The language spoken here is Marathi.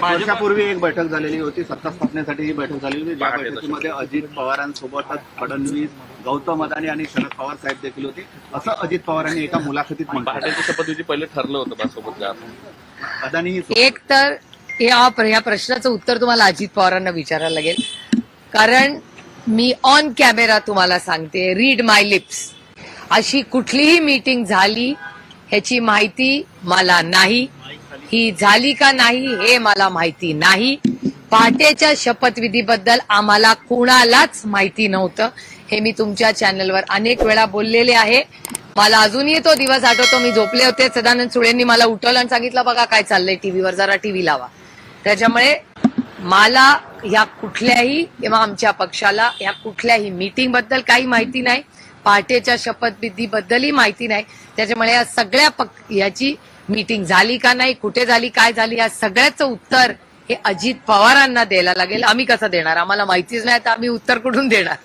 पाच वर्षापूर्वी एक बैठक झालेली होती. सत्ता स्थापनेसाठी ही बैठक झाली होती. ज्या बैठकीमध्ये अजित पवारांसोबतच फडणवीस गौतम अदानी आणि शरद पवार साहेब देखील होते. असं अजित पवारांनी एका मुलाखतीत म्हटलं. पहाटेची शपथविधी पहिले ठरलं होतं माझ्यासोबत अदानी ही एक तर या या प्रश्नाचं उत्तर तुम्हाला अजित पवारांना विचारायला लागेल. कारण मी ऑन कॅमेरा तुम्हाला सांगते. रीड माय लिप्स अशी कुठलीही मीटिंग झाली ह्याची माहिती मला नाही. ही झाली का नाही हे मला माहिती नाही. पहाटेच्या शपथविधीबद्दल आम्हाला कुणालाच माहिती नव्हतं. हे मी तुमच्या चॅनलवर अनेक वेळा बोललेले आहे. मला अजूनही तो दिवस आठवतो. मी झोपले होते. सदानंद सुळेंनी मला उठवलं आणि सांगितलं बघा काय चाललंय टीव्हीवर जरा टीव्ही लावा. त्याच्यामुळे मला ह्या कुठल्याही किंवा आमच्या पक्षाला ह्या कुठल्याही मीटिंगबद्दल काही माहिती नाही. पहाटेच्या शपथविधीबद्दलही माहिती नाही. त्याच्यामुळे या सगळ्या पक याची मीटिंग झाली का नाही कुठे झाली काय झाली या सगळ्याचं उत्तर हे अजित पवारांना द्यायला लागेल. आम्ही कसं देणार? आम्हाला माहितीच नाही तर आम्ही उत्तर कुठून देणार?